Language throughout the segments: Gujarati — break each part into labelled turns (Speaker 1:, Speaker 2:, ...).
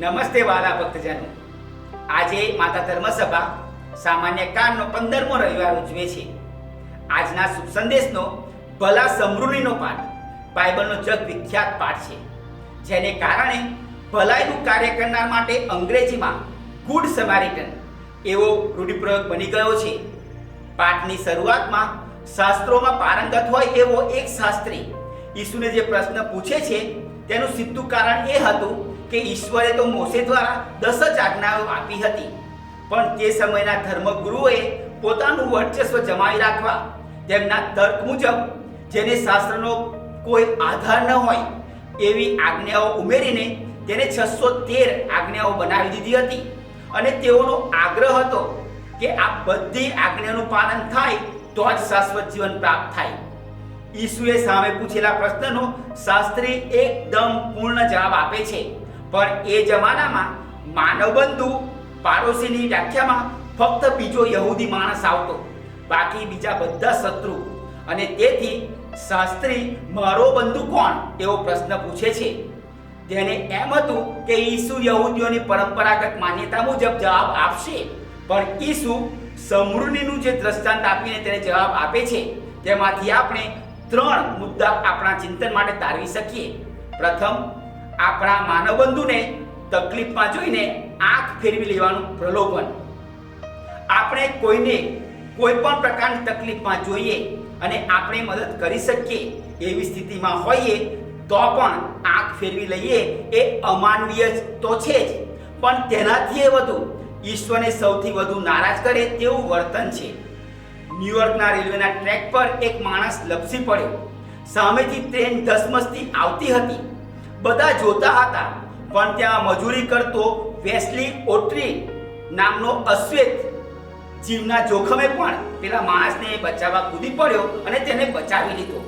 Speaker 1: નમસ્તે વાલા ભક્તજનો. આજે માતા ધર્મસભા સામાન્ય કાળનો પંદરમો રવિવાર ઉજવે છે. આજના શુભ સંદેશનો ભલા સમૃદ્ધિનો પાઠ, બાઇબલનો જગ વિખ્યાત પાઠ છે. જેને કારણે ભલાઈનું કાર્ય કરનાર માટે અંગ્રેજીમાં ગુડ સમારિટન એવો રૂઢિપ્રયોગ બની ગયો છે. પાઠની શરૂઆતમાં શાસ્ત્રોમાં પારંગત હોય એવો એક શાસ્ત્રી ઈસુને જે પ્રશ્ન પૂછે છે, તેનું સીધું કારણ એ હતું કે ઈશ્વરે તો મોસે દ્વારા દસ જ આજ્ઞાઓ આપી હતી. પણ તે સમયના ધર્મગુરુઓએ પોતાનું વર્ચસ્વ જમાવી રાખવા તેમના તર્ક મુજબ, જેને શાસ્ત્રનો કોઈ આધાર ન હોય, એવી આજ્ઞાઓ ઉમેરીને તેને છસો તેર આજ્ઞાઓ બનાવી દીધી હતી. અને તેઓનો આગ્રહ હતો કે આ બધી આજ્ઞાનું પાલન થાય તો જ શાશ્વત જીવન પ્રાપ્ત થાય. ઈસુએ સામે પૂછેલા પ્રશ્નનો શાસ્ત્રી એકદમ પૂર્ણ જવાબ આપે છે. પણ એ જમાનામાં માનવબંધુ પાડોશીની વ્યાખ્યામાં ફક્ત બીજો યહૂદી માણસ આવતો. બાકી બીજા બધા શત્રુ. અને તેથી શાસ્ત્રી, મારો બંધુ કોણ? એવો પ્રશ્ન પૂછે છે. તેને એમ હતું કે ઈસુ યહૂદીઓની પરંપરાગત માન્યતા મુજબ જવાબ આપશે. પણ ઈસુ સમૃદ્ધિનું જે દ્રષ્ટાંત આપીને તેને જવાબ આપે છે, તેમાંથી આપણે ત્રણ મુદ્દા આપણા ચિંતન માટે તારવી શકીએ. પ્રથમ આપણા માનવબંધુને તકલીફમાં જોઈને આંખ ફેરવી લેવાનું પ્રલોભન. આપણે કોઈને કોઈ પણ પ્રકારની તકલીફમાં જોઈએ અને આપણે મદદ કરી શકીએ એવી સ્થિતિમાં હોઈએ તો પણ આંખ ફેરવી લઈએ એ અમાનવીય તો છે જ. પણ તેનાથી એ વધુ ઈશ્વરને સૌથી વધુ નારાજ કરે તેવું વર્તન છે. ન્યુયોર્કના રેલવેના ટ્રેક પર એક માણસ લપસી પડ્યો. સામેથી ટ્રેન ધસમસતી આવતી હતી. બધા જોતા હતા. પણ ત્યાં મજૂરી કરતો વેસ્લી ઓટ્રી નામનો અશ્વેત જીવના જોખમે પણ પેલા માણસને બચાવવા કૂદી પડ્યો અને તેને બચાવી લીધો.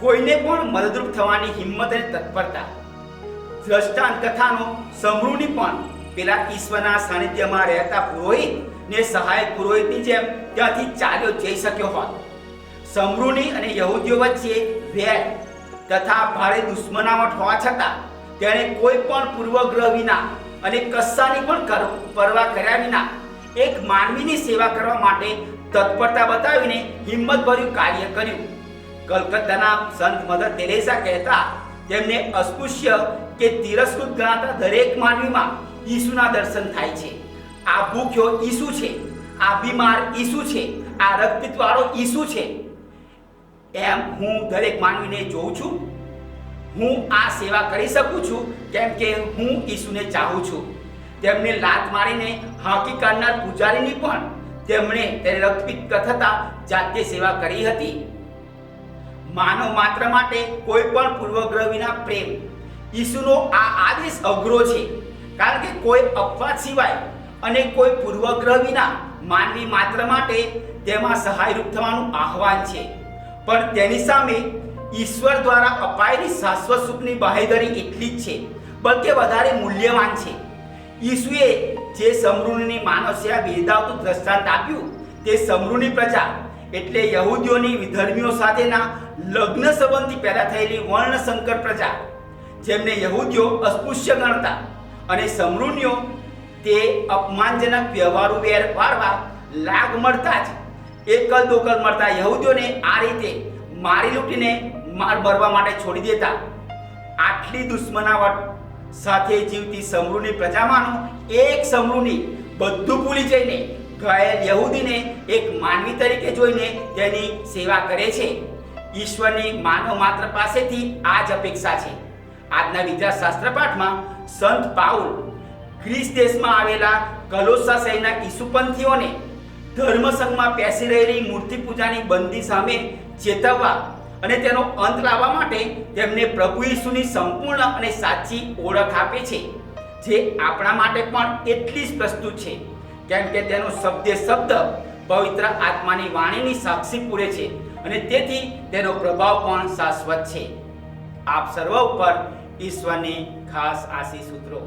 Speaker 1: કોઈને પણ મદદરૂપ થવાની હિંમત અને તત્પરતા. દ્રષ્ટાંત કથાનો સમૃદ્ધિ પણ પેલા ઈશ્વરના સાનિધ્યમાં રહેતા પુરોહિત ને સહાયક પુરોહિતની જેમ ત્યાંથી ચાલ્યો જઈ શક્યો હોત. સમૃદ્ધિ અને યહૂદીઓ વચ્ચે વેર તથા ભારે દુશ્મનાવટ હોવા છતાં તેણે કોઈ પણ પૂર્વગ્રહ વિના અને કસ્સાની પણ પરવા કર્યા વિના એક માનવીની સેવા કરવા માટે તત્પરતા બતાવીને હિંમતભર્યું કાર્ય કર્યું. કલકત્તાના સંત મધર તેરેસા કહેતા તેમને અસ્પૃશ્ય કે તિરસ્કૃત ગણાતા દરેક માનવીમાં ઈસુના દર્શન થાય છે. આ ભૂખ્યો ઈસુ છે, આ બીમાર ઈસુ છે, આ રક્તપિત્તવાળો ઈસુ છે એમ હું દરેક માનવીને જોઉં છું. હું આ સેવા કરી શકું છું કેમ કે હું ઈસુને ચાહું છું. તેમને લાત મારીને હાંકી કાઢનાર પૂજારીની પણ તેમણે તેને રક્તપિત્ત થતા જાતે સેવા કરી હતી. માનવ માત્ર માટે કોઈ પણ પૂર્વગ્રહ વિના પ્રેમ. ઈસુનો આ આદેશ અઘરો છે. કારણ કે કોઈ અપવાદ સિવાય અને કોઈ પૂર્વગ્રહ વિના માનવી માત્ર માટે તેમાં સહાયરૂપ થવાનું આહવાન છે. પણ તેની સામે ઈશ્વર દ્વારા અપાયેલી શાશ્વત સુખની બાહેધરી એટલી જ છે, બલકે વધારે મૂલ્યવાન છે. ઈસુએ જે સમૃદ્ધિની માનવ સેવા દ્રષ્ટાંત આપ્યું, તે સમૃદ્ધિ પ્રજા એટલે યહૂદીઓની વિધર્મીઓ સાથેના લગ્ન સંબંધી પેદા થયેલી વર્ણશંકર પ્રજા, જેમને યહૂદીઓ અસ્પૃશ્ય ગણતા અને સમૃદ્ધિઓ તે અપમાનજનક વ્યવહારો વેર વાળવા લાગ મળતા જ એકલ દોકલ મળતા યહૂદીઓને આ રીતે મારી લૂંટીને માર ભરવા માટે છોડી દેતા. આટલી દુશ્મનાવટ સાથે જીવતી સમૃહની પ્રજામાંનો એક સમૃહની બધું ભૂલી જઈને ઘાયલ યહૂદીને એક માનવી તરીકે જોઈને તેની સેવા કરે છે. ઈશ્વરની માનવ માત્ર પાસેથી આ જ અપેક્ષા છે. આજના બીજા શાસ્ત્ર પાઠમાં સંત પાઉલ ગ્રીસ દેશમાં આવેલા કલોસા શહેરના ઈસુપંથીઓને ધર્મસંઘમાં પેસી રહેલી મૂર્તિ પૂજાની બંદી સામે ચેતવવા અને તેનો અંત લાવવા માટે તેમને પ્રભુ ઈસુની સંપૂર્ણ અને સાચી ઓળખ આપે છે, જે આપણા માટે પણ એટલી જ પ્રસ્તુત છે. કેમ કે તેનો શબ્દે શબ્દ પવિત્ર આત્માની વાણીની સાક્ષી પૂરે છે અને તેથી તેનો પ્રભાવ પણ શાશ્વત છે. આપ સર્વ ઉપર ઈશ્વરની ખાસ આશીષ સૂત્રો